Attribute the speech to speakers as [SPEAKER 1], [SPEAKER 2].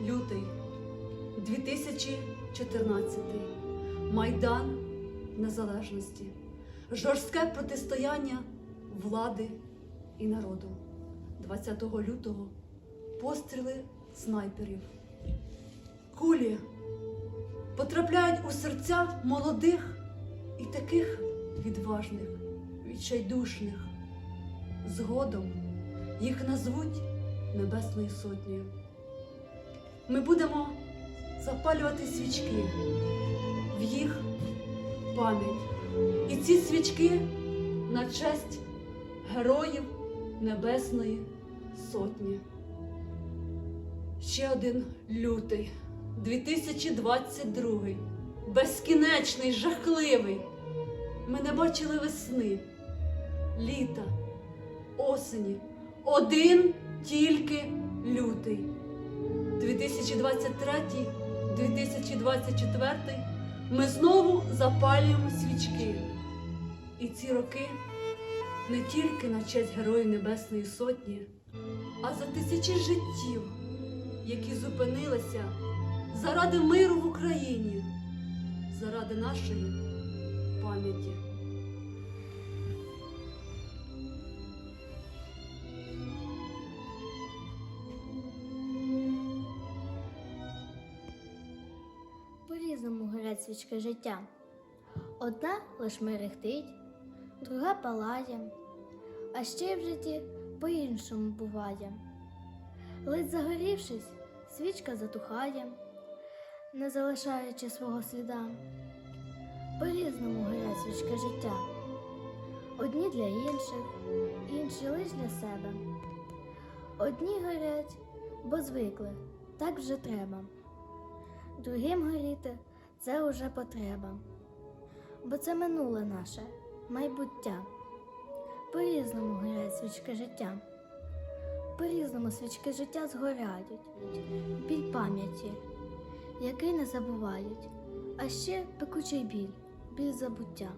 [SPEAKER 1] 2014. Майдан Незалежності. Жорстке протистояння влади і народу. 20 лютого постріли снайперів. Кулі потрапляють у серця молодих і таких відважних, відчайдушних. Згодом їх назвуть Небесною Сотнею. Ми будемо запалювати свічки в їх пам'ять. І ці свічки на честь героїв Небесної Сотні. Ще один лютий, 2022, безкінечний, жахливий. Ми не бачили весни, літа, осені. Один тільки лютий. 2023-2024 ми знову запалюємо свічки. І ці роки не тільки на честь Героїв Небесної Сотні, а за тисячі життів, які зупинилися заради миру в Україні, заради нашої пам'яті.
[SPEAKER 2] Свічки життя. Одна лиш мерехтить, друга палає, а ще в житті по-іншому буває. Ледь загорівшись, свічка затухає, не залишаючи свого сліда. По-різному горять свічки життя. Одні для інших, інші лиш для себе. Одні горять, бо звикли, так вже треба другим горіти це уже потреба. Бо це минуле наше майбуття. По-різному горять свічки життя. По-різному свічки життя згоряють, біль пам'яті, який не забувають, а ще пекучий біль, біль забуття.